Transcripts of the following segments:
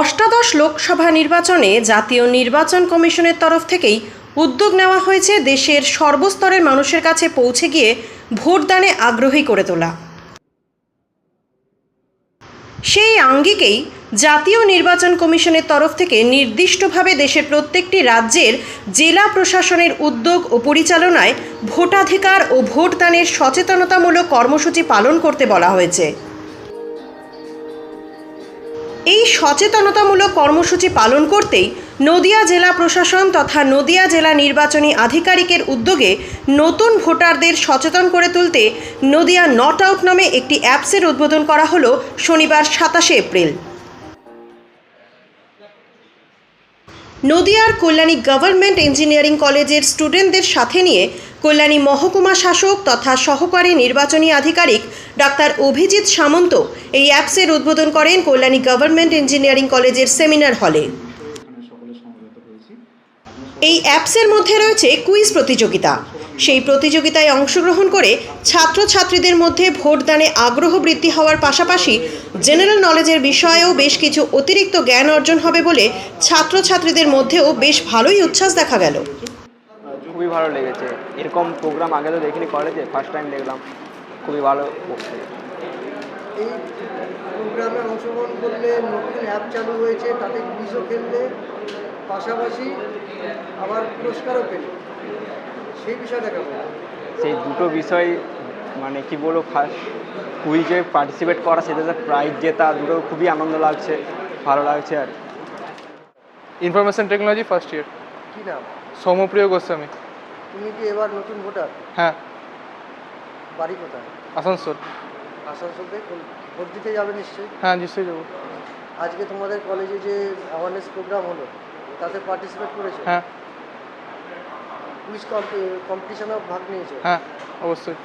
অষ্টাদশ লোকসভা নির্বাচনে জাতীয় নির্বাচন কমিশনের তরফ থেকেই উদ্যোগ নেওয়া হয়েছে দেশের সর্বস্তরের মানুষের কাছে পৌঁছে গিয়ে ভোটদানে আগ্রহী করে তোলা। সেই আঙ্গিকেই জাতীয় নির্বাচন কমিশনের তরফ থেকে নির্দিষ্টভাবে দেশের প্রত্যেকটি রাজ্যের জেলা প্রশাসনের উদ্যোগ ও পরিচালনায় ভোটাধিকার ও ভোটদানের সচেতনতামূলক কর্মসূচি পালন করতে বলা হয়েছে। এই সচেতনতামূলক কর্মসূচি পালন করতেই নদিয়া জেলা প্রশাসন তথা নদিয়া জেলা নির্বাচনী আধিকারিকের উদ্যোগে নতুন ভোটারদের সচেতন করে তুলতে নদিয়া নট আউট নামে একটি অ্যাপসের উদ্বোধন করা হলো শনিবার সাতাশে এপ্রিল। নদিয়ার কল্যাণী গভর্নমেন্ট ইঞ্জিনিয়ারিং কলেজের স্টুডেন্টদের সাথে নিয়ে কল্যাণী মহকুমা শাসক তথা সহকারী নির্বাচনী আধিকারিক ডাক্তার অভিজিৎ সামন্ত এই অ্যাপসের উদ্বোধন করেন কল্যাণী গভর্নমেন্ট ইঞ্জিনিয়ারিং কলেজের সেমিনার হলে। এই অ্যাপসের মধ্যে রয়েছে কুইজ প্রতিযোগিতা। সেই প্রতিযোগিতায় অংশগ্রহণ করে ছাত্রছাত্রীদের মধ্যে ভোটদানে আগ্রহ বৃদ্ধি হওয়ার পাশাপাশি জেনারেল নলেজের বিষয়েও বেশ কিছু অতিরিক্ত জ্ঞান অর্জন হবে বলে ছাত্রছাত্রীদের মধ্যেও বেশ ভালোই উচ্ছ্বাস দেখা গেল। খুবই ভালো লেগেছে। এরকম প্রোগ্রাম আগে তো দেখিনি কলেজে ফার্স্ট টাইম দেখলাম। খুবই ভালো এই প্রোগ্রামে অংশগ্রহণ করলে নতুন অ্যাপ চালু হয়েছে তাতে কুইজও খেললে পাশাপাশি আবার পুরস্কারও পেলে। সেই বিষয়টা কেমন? সেই দুটো বিষয় মানে কি বলব ফার্স্ট কুইজে পার্টিসিপেট করা সেটাতে প্রাইজ জেতা দুটো খুবই আনন্দ লাগছে ভালো লাগছে আর ইনফরমেশন টেকনোলজি ফার্স্ট ইয়ার কী নাম? সৌমপ্রিয় গোস্বামী। তুমি কি এবার নতুন ভোটার হ্যাঁ। বাড়ি কোথায়? আসানসোল। আসানসোল থেকে ভোট দিতে যাবে নিশ্চয়ই? হ্যাঁ নিশ্চয়ই যাব। আজকে তোমাদের কলেজে যে অ্যাওয়ারনেস প্রোগ্রাম হলো তাতে পার্টিসিপেট করেছ? হ্যাঁ। কুইজ কম্পিটিশনেও ভাগ নিয়েছো। হ্যাঁ অবশ্যই।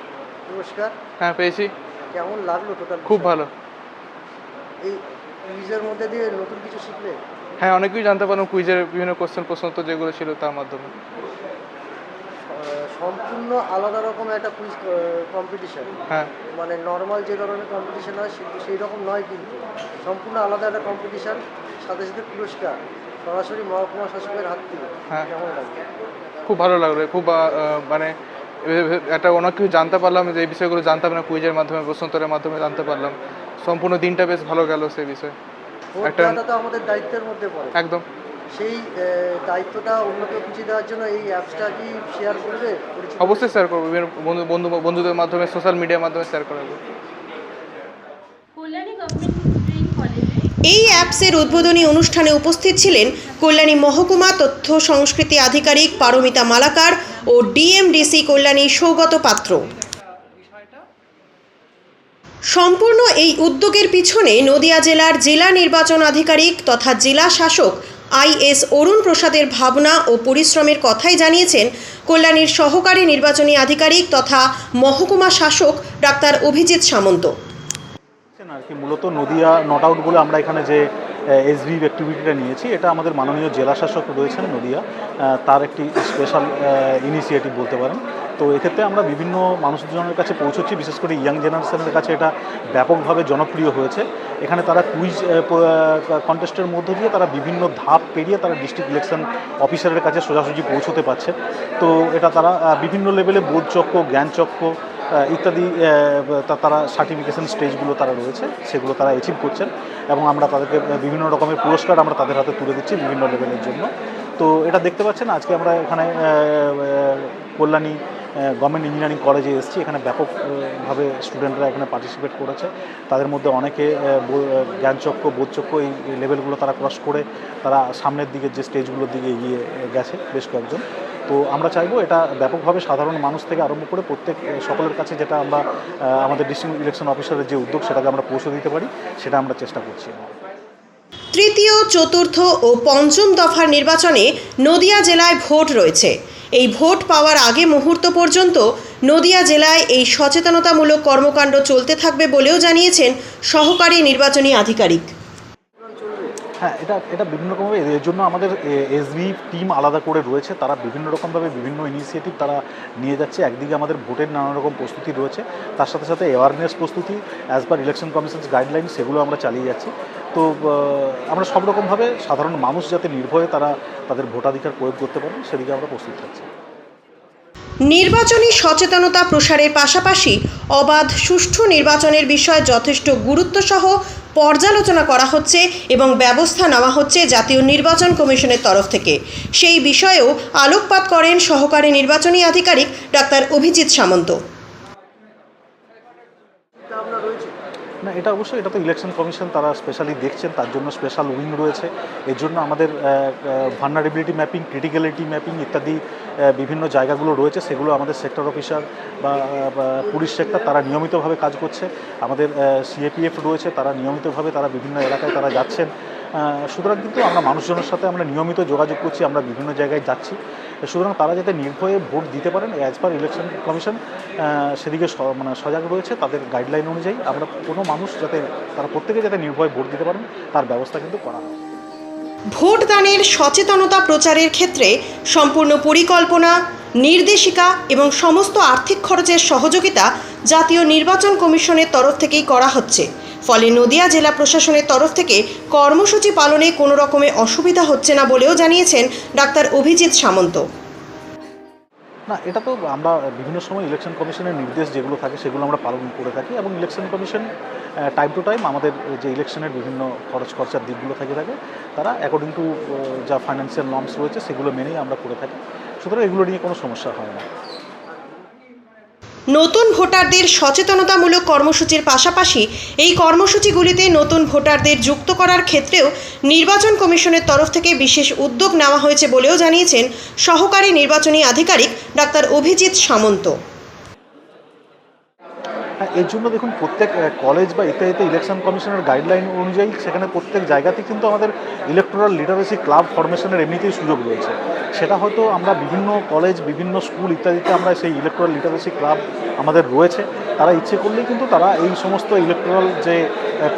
পুরস্কার? হ্যাঁ পেয়েছি। কেমন লাগল টোটাল খুব ভালো। এই কুইজের মধ্যে দিয়ে নতুন কিছু শিখলে? হ্যাঁ অনেক কিছু জানতে পারলাম কুইজের বিভিন্ন কোশ্চেন প্রশ্ন উত্তর যেগুলো ছিল তার মাধ্যমে। সম্পূর্ণ আলাদা রকম একটা কুইজ কম্পিটিশন হ্যাঁ। মানে নর্মাল যে ধরনের কম্পিটিশন হয় সেই রকম নয় কিন্তু। সম্পূর্ণ আলাদা একটা কম্পিটিশন সাথে সাথে পুরস্কার। সরাসরি মহকুমা শাসকের হাত থেকে। হ্যাঁ। কেমন খুব ভালো লাগল খুব মানে একটা অনেক কিছু জানতে পারলাম যে এই বিষয়গুলো জানতাম না কুইজের মাধ্যমে প্রশ্নোত্তরের মাধ্যমে জানতে পারলাম। সম্পূর্ণ দিনটা বেশ ভালো গেল সেই বিষয়ে। একটা- তো আমাদের দায়িত্বের মধ্যে পড়ে। একদম। সেই দায়িত্বটা অন্যকে বুঝিয়ে দেওয়ার জন্য এই অ্যাপসটা কি শেয়ার করবে? অবশ্যই শেয়ার করব। বিভিন্ন বন্ধু বন্ধু বন্ধুদের মাধ্যমে সোশ্যাল মিডিয়ার মাধ্যমে শেয়ার করাবো কল্যাণী গভর্নমেন্ট ইঞ্জিনিয়ারিং কলেজে এই অ্যাপসের উদ্বোধনী অনুষ্ঠানে উপস্থিত ছিলেন কল্যাণী মহকুমা তথ্য সংস্কৃতি আধিকারিক পারমিতা মালাকার ও ডিএমডিসি কল্যাণী সৌগত পাত্র। সম্পূর্ণ এই উদ্যোগের পিছনে নদিয়া জেলার জেলা নির্বাচন আধিকারিক তথা জেলা শাসক আইএস অরুণ প্রসাদের ভাবনা ও পরিশ্রমের কথাই জানিয়েছেন কল্যাণীর সহকারী নির্বাচনী আধিকারিক তথা মহকুমা শাসক ডাক্তার অভিজিৎ সামন্ত। আর কি, মূলত নদিয়া নট আউট বলে আমরা এখানে যে এসভি অ্যাক্টিভিটিটা নিয়েছি, এটা আমাদের মাননীয় জেলা শাসক রয়েছেন নদিয়া তার একটি স্পেশাল ইনিশিয়েটিভ বলতে পারেন। তো এক্ষেত্রে আমরা বিভিন্ন মানুষজনের কাছে পৌঁছচ্ছি, বিশেষ করে ইয়াং জেনারেশনের কাছে এটা ব্যাপকভাবে জনপ্রিয় হয়েছে। এখানে তারা কুইজ কন্টেস্টের মধ্য দিয়ে তারা বিভিন্ন ধাপ পেরিয়ে তারা ডিস্ট্রিক্ট ইলেকশন অফিসারের কাছে সোজাসুজি পৌঁছতে পারছে। তো এটা তারা বিভিন্ন লেভেলে বোধচক্র জ্ঞানচক্র ইত্যাদি তারা সার্টিফিকেশন স্টেজগুলো তারা রয়েছে, সেগুলো তারা অ্যাচিভ করছেন এবং আমরা তাদেরকে বিভিন্ন রকমের পুরস্কার আমরা তাদের হাতে তুলে দিচ্ছি বিভিন্ন লেভেলের জন্য। তো এটা দেখতে পাচ্ছেন, আজকে আমরা এখানে কল্যাণী গভর্নমেন্ট ইঞ্জিনিয়ারিং কলেজে এসেছি। এখানে ব্যাপকভাবে স্টুডেন্টরা এখানে পার্টিসিপেট করেছে। তাদের মধ্যে অনেকে জ্ঞানচক্র বোধচক্র এই লেভেলগুলো তারা ক্রস করে তারা সামনের দিকে যে স্টেজগুলোর দিকে এগিয়ে গেছে বেশ কয়েকজন। তো আমরা চাইব এটা ব্যাপকভাবে সাধারণ মানুষ থেকে আরম্ভ করে প্রত্যেক সকলের কাছে যেটা আমরা আমাদের ডিস্ট্রিক্ট ইলেকশন অফিসারের যে উদ্যোগ, সেটাকে আমরা পৌঁছে দিতে পারি, সেটা আমরা চেষ্টা করছি। তৃতীয়, চতুর্থ ও পঞ্চম দফার নির্বাচনে নদিয়া জেলায় ভোট রয়েছে। এই ভোট পাওয়ার আগে মুহূর্ত পর্যন্ত নদিয়া জেলায় এই সচেতনতামূলক কর্মকাণ্ড চলতে থাকবে বলেও জানিয়েছেন সহকারী নির্বাচনী আধিকারিক। হ্যাঁ এটা এটা বিভিন্ন রকমভাবে এর জন্য আমাদের এসবি টিম আলাদা করে রয়েছে। তারা বিভিন্ন রকমভাবে বিভিন্ন ইনিশিয়েটিভ তারা নিয়ে যাচ্ছে। একদিকে আমাদের ভোটের নানা রকম প্রস্তুতি রয়েছে। তার সাথে সাথে অ্যাওয়ারনেস প্রস্তুতি as per election commissions guideline সেগুলো আমরা চালিয়ে যাচ্ছি। তো আমরা সব রকমভাবে সাধারণ মানুষ যাতে নির্ভয়ে তারা তাদের ভোটাধিকার প্রয়োগ করতে পারেন, সেদিকে আমরা প্রস্তুত থাকছি। নির্বাচনী সচেতনতা প্রসারের পাশাপাশি অবাধ, সুষ্ঠু নির্বাচনের বিষয়ে যথেষ্ট গুরুত্বসহ পর্যালোচনা করা হচ্ছে এবং ব্যবস্থা নেওয়া হচ্ছে জাতীয় নির্বাচন কমিশনের তরফ থেকে। সেই বিষয়েও আলোকপাত করেন সহকারী নির্বাচনী আধিকারিক ডাক্তার অভিজিৎ সামন্ত এটা আপনার রয়েছে না, এটা অবশ্যই, এটা তো ইলেকশন কমিশন তারা স্পেশালি দেখছেন, তার জন্য স্পেশাল উইং রয়েছে। এর জন্য আমাদের ভার্নারেবিলিটি ম্যাপিং ক্রিটিক্যালিটি ম্যাপিং ইত্যাদি বিভিন্ন জায়গাগুলো রয়েছে, সেগুলো আমাদের সেক্টর অফিসার বা পুলিশ সেক্টর তারা নিয়মিতভাবে কাজ করছে। আমাদের সিএপিএফ রয়েছে, তারা নিয়মিতভাবে তারা বিভিন্ন এলাকায় তারা যাচ্ছেন। সুতরাং কিন্তু আমরা মানুষজনের সাথে আমরা নিয়মিত যোগাযোগ করছি, আমরা বিভিন্ন জায়গায় যাচ্ছি। সুতরাং তারা যাতে নির্ভয়ে ভোট দিতে পারেন অ্যাজ পার ইলেকশন কমিশন সেদিকে মানে সজাগ রয়েছে তাদের গাইডলাইন অনুযায়ী। আমরা কোনো মানুষ যাতে, তারা প্রত্যেকে যাতে নির্ভয়ে ভোট দিতে পারেন, তার ব্যবস্থা কিন্তু করা হয়। ভোটদানের সচেতনতা প্রচারের ক্ষেত্রে সম্পূর্ণ পরিকল্পনা, নির্দেশিকা এবং সমস্ত আর্থিক খরচের সহযোগিতা জাতীয় নির্বাচন কমিশনের তরফ থেকেই করা হচ্ছে। ফলে নদিয়া জেলা প্রশাসনের তরফ থেকে কর্মসূচি পালনে কোনো রকমের অসুবিধা হচ্ছে না বলেও জানিয়েছেন ডাক্তার অভিজিৎ সামন্ত। না, এটা তো আমরা বিভিন্ন সময় ইলেকশন কমিশনের নির্দেশ যেগুলো থাকে সেগুলো আমরা পালন করে থাকি এবং election commission time to time আমাদের যে ইলেকশনের বিভিন্ন খরচ খরচার দিকগুলো থাকে থাকে, তারা অ্যাকর্ডিং টু যা ফাইন্যান্সিয়াল নর্মস রয়েছে সেগুলো মেনেই আমরা করে থাকি। সুতরাং এগুলো নিয়ে কোনো সমস্যা হয় না। নতুন ভোটারদের সচেতনতামূলক কর্মসূচির পাশাপাশি এই কর্মসূচিগুলিতে নতুন ভোটারদের যুক্ত করার ক্ষেত্রেও নির্বাচন কমিশনের তরফ থেকে বিশেষ উদ্যোগ নেওয়া হয়েছে বলেও জানিয়েছেন সহকারী নির্বাচনী আধিকারিক ডাক্তার অভিজিৎ সামন্ত। হ্যাঁ এর জন্য দেখুন, প্রত্যেক কলেজ বা ইত্যাদিতে ইলেকশন কমিশনের গাইডলাইন অনুযায়ী সেখানে প্রত্যেক জায়গাতে কিন্তু আমাদের ইলেকট্রাল লিটারেসি ক্লাব ফরমেশনের এমনিতেই সুযোগ রয়েছে। সেটা হয়তো আমরা বিভিন্ন কলেজ বিভিন্ন স্কুল ইত্যাদিতে আমরা সেই ইলেকট্রাল লিটারেসি ক্লাব আমাদের রয়েছে। তারা ইচ্ছে করলেই কিন্তু তারা এই সমস্ত ইলেকট্রাল যে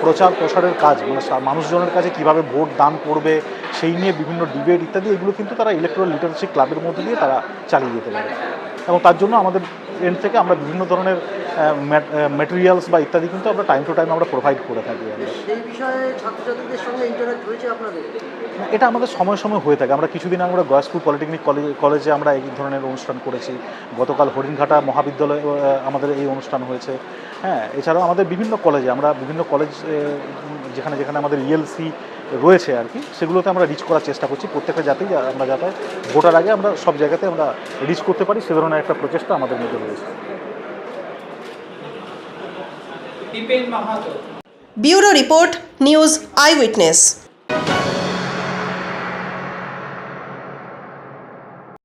প্রচার প্রসারের কাজ মানে মানুষজনের কাছে কীভাবে ভোট দান করবে, সেই নিয়ে বিভিন্ন ডিবেট ইত্যাদি, এগুলো কিন্তু তারা ইলেকট্রাল লিটারেসি ক্লাবের মধ্যে দিয়ে তারা চালিয়ে যেতে পারে। এবং তার জন্য আমাদের এন্ড থেকে আমরা বিভিন্ন ধরনের ম্যাটেরিয়ালস বা ইত্যাদি কিন্তু আমরা টাইম টু টাইম আমরা প্রোভাইড করে থাকি। সেই বিষয়ে ছাত্রছাত্রীদের সঙ্গে হয়েছে আপনাদের? এটা আমাদের সময় সময় হয়ে থাকে। আমরা কিছুদিন আগে আমরা গয়াসপুর পলিটেকনিক কলেজ কলেজে আমরা এই ধরনের অনুষ্ঠান করেছি। গতকাল হরিণঘাটা মহাবিদ্যালয়ে আমাদের এই অনুষ্ঠান হয়েছে। হ্যাঁ এছাড়াও আমাদের বিভিন্ন কলেজে আমরা বিভিন্ন কলেজ যেখানে যেখানে আমাদের ইএলসি রয়েছে আর কি সেগুলোতে আমরা রিচ করার চেষ্টা করছি। প্রত্যেকটা জাতেই আমরা যাতে ভোটার আগে আমরা সব জায়গাতে আমরা রিচ করতে পারি। সে ধরনের একটা প্রচেষ্টা আমাদের মধ্যে রয়েছে। Bureau report news eyewitness